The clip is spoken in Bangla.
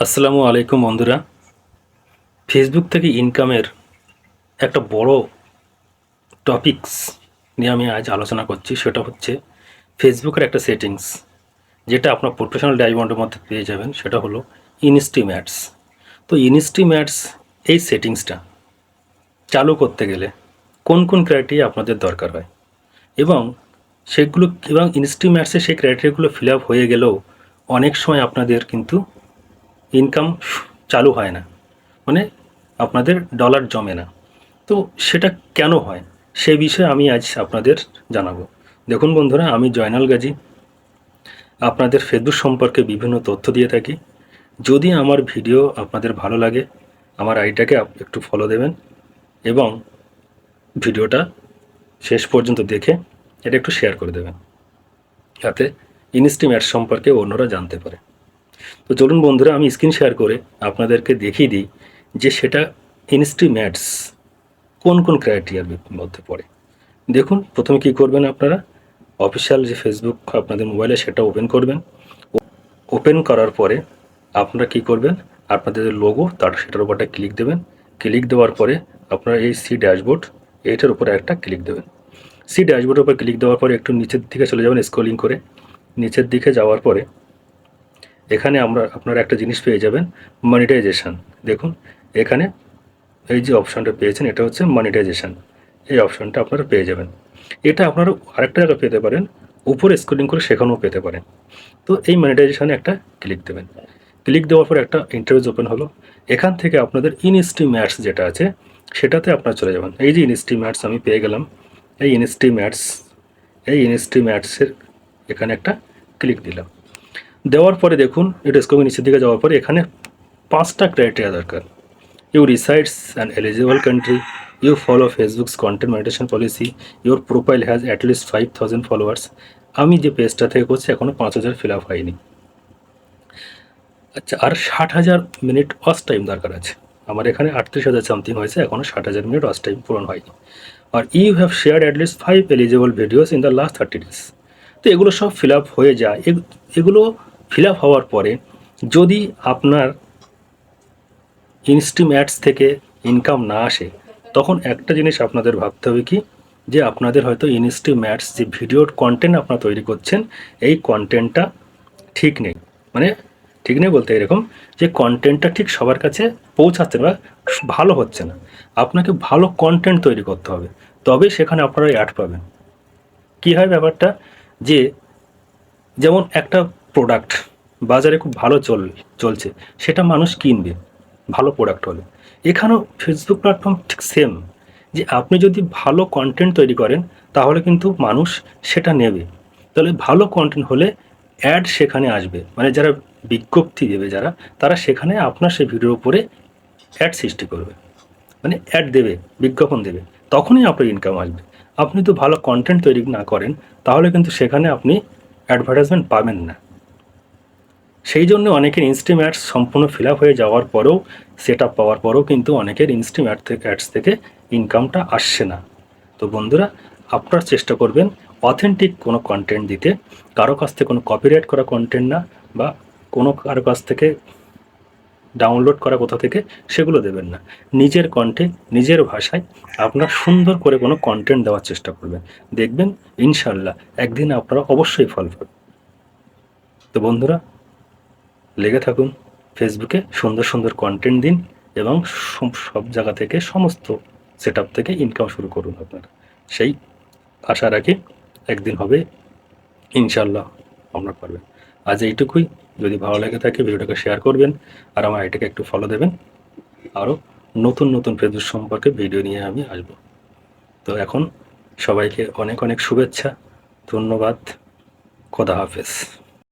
আসসালামু আলাইকুম বন্ধুরা। ফেসবুক থেকে ইনকামের একটা বড় টপিকস নিয়ে আমি আজ আলোচনা করছি, সেটা হচ্ছে ফেসবুকের একটা সেটিংস যেটা আপনার প্রফেশনাল ডায়মন্ডের মধ্যে পেয়ে যাবেন, সেটা হলো ইনস্টিম্যাটস তো ইনস্টিম্যাটস এই সেটিংসটা চালু করতে গেলে কোন কোন ক্রাইটেরিয়া আপনাদের দরকার হয়? এবং সেগুলো এবং ইনস্টিম্যাটসে সেই ক্রাইটেরিয়াগুলো ফিল আপ হয়ে গেলেও অনেক সময় আপনাদের কিন্তু ইনকাম চালু হয় না। মানে আপনাদের ডলার জমে না। তো সেটা কেন হয়? সে বিষয়ে আমি আজ আপনাদের জানাব। দেখুন বন্ধুরা, আমি জয়নাল গাজী। আপনাদের ফেসবুক সম্পর্কে বিভিন্ন তথ্য দিয়ে থাকি। যদি আমার ভিডিও আপনাদের ভালো লাগে, আমার আইটাকে একটু ফলো দেবেন এবং ভিডিওটা শেষ পর্যন্ত দেখে এটা একটু শেয়ার করে দেবেন। যাতে ইনস্টিম অ্যাড সম্পর্কে অন্যরা জানতে পারে। তো চলুন বন্ধুরা, আমি স্ক্রিন শেয়ার করে আপনাদেরকে দেখিয়ে দিই যে সেটা ইনস্টিম্যাটস কোন কোন ক্রাইটেরিয়ার মধ্যে পড়ে। দেখুন, প্রথমে কি করবেন আপনারা? অফিসিয়াল যে ফেসবুক আপনাদের মোবাইলে সেটা ওপেন করবেন। ওপেন করার পরে আপনারা কি করবেন? আপনাদের লোগো তার সেটার উপর একটা ক্লিক দেবেন। ক্লিক দেওয়ার পরে আপনারা এই সি ড্যাশবোর্ড এইটার উপরে একটা ক্লিক দেবেন। সি ড্যাশবোর্ডের উপর ক্লিক দেওয়ার পরে একটু নিচের দিকে চলে যাবেন স্ক্রলিং করে। নিচের দিকে যাওয়ার পরে এখানে আমরা আপনারা একটা জিনিস পেয়ে যাবেন মনিটাইজেশন দেখুন, এখানে এই যে অপশানটা পেয়েছেন, এটা হচ্ছে মনিটাইজেশন এই অপশানটা আপনারা পেয়ে যাবেন। এটা আপনারা আরেকটা জায়গায় পেতে পারেন, উপরে স্ক্রলিং করে সেখানেও পেতে পারেন। তো এই মনিটাইজেশনে একটা ক্লিক দেবেন। ক্লিক দেওয়ার পর একটা ইন্টারভিউজ ওপেন হলো। এখান থেকে আপনাদের ইনস্টি ম্যাটস যেটা আছে, সেটাতে আপনারা চলে যাবেন। এই যে ইনস্টি ম্যাটস আমি পেয়ে গেলাম। এই ইনস্টি ম্যাটস এই ইনস্টি ম্যাটসের এখানে একটা ক্লিক দিলাম। দেওয়ার পরে দেখুন এটা স্কোপে নিচের দিকে যাওয়ার পরে এখানে পাঁচটা ক্রাইটেরিয়া দরকার। You resides an eligible country you follow Facebook's content meditation policy your profile has at least five thousand followers আমি যে পেজটা থেকে করছি এখনও পাঁচ হাজার ফিল আপ হয়নি। আচ্ছা আর ষাট হাজার মিনিট ওয়াচ টাইম দরকার আছে। আমার এখানে আটত্রিশ হাজার সামথিং হয়েছে এখনও ষাট হাজার মিনিট ওয়াচ টাইম পূরণ হয়নি। আর you have share at least five eligible videos in the last thirty days তো এগুলো সব ফিল আপ হয়ে যায়। এগুলো ফিল আপ হওয়ার পরে যদি আপনার ইনস্টিম অ্যাডস থেকে ইনকাম না আসে, তখন একটা জিনিস আপনাদের ভাবতে হবে কি? যে আপনাদের হয়তো ইনস্টিম অ্যাডস যে ভিডিওর কন্টেন্ট আপনারা তৈরি করছেন, এই কন্টেন্টটা ঠিক নেই। মানে ঠিক নেই বলতে এরকম যে কন্টেন্টটা ঠিক সবার কাছে পৌঁছাচ্ছে বা ভালো হচ্ছে না। আপনাকে ভালো কন্টেন্ট তৈরি করতে হবে। তবেই সেখানে আপনারা অ্যাড পাবেন। কী হয় ব্যাপারটা? যে যেমন একটা প্রোডাক্ট বাজারে খুব ভালো চল, চলছে, সেটা মানুষ কিনবে, ভালো প্রোডাক্ট হলে এখানেও ফেসবুক প্ল্যাটফর্ম ঠিক সেম যে আপনি যদি ভালো কন্টেন্ট তৈরি করেন, তাহলে কিন্তু মানুষ সেটা নেবে। তাহলে ভালো কন্টেন্ট হলে অ্যাড সেখানে আসবে মানে যারা বিজ্ঞপ্তি দেবে যারা, তারা সেখানে আপনার সেই ভিডিওর উপরে অ্যাড সৃষ্টি করবে মানে অ্যাড দেবে, বিজ্ঞাপন দেবে, তখনই আপনার ইনকাম আসবে। আপনি তো ভালো কন্টেন্ট তৈরি না করেন, তাহলে কিন্তু সেখানে আপনি অ্যাডভার্টাইজমেন্ট পাবেন না। সেই জন্য অনেকের ইনস্টিম অ্যাডস সম্পূর্ণ ফিল হয়ে যাওয়ার পরেও সেট আপ পাওয়ার পরেও কিন্তু অনেকের ইনস্টিম অ্যাড থেকে অ্যাডস থেকে ইনকামটা আসছে না। তো বন্ধুরা, আপনার চেষ্টা করবেন অথেন্টিক কোনো কন্টেন্ট দিতে। কারও কাছ থেকে কোনো কপিরাইট করা কন্টেন্ট না বা কোনো কারও কাছ থেকে ডাউনলোড করা কোথা থেকে, সেগুলো দেবেন না। নিজের কণ্ঠে নিজের ভাষায় আপনার সুন্দর করে কোনো কন্টেন্ট দেওয়ার চেষ্টা করবেন। দেখবেন ইনশাল্লাহ একদিন আপনারা অবশ্যই ফল পাবেন তো বন্ধুরা লেগে থাকুন ফেসবুকে, সুন্দর সুন্দর কন্টেন্ট দিন এবং সব জায়গা থেকে সমস্ত সেট থেকে ইনকাম শুরু করুন আপনারা। সেই আশা রাখি একদিন হবে ইনশাল্লাহ আপনার পারবেন। আজ এইটুকুই। যদি ভালো লেগে থাকে ভিডিওটাকে শেয়ার করবেন আর আমার এটাকে একটু ফলো দেবেন। আরও নতুন নতুন ফেসবুক সম্পর্কে ভিডিও নিয়ে আমি আসব। তো এখন সবাইকে অনেক অনেক শুভেচ্ছা। ধন্যবাদ। খোদা হাফেজ।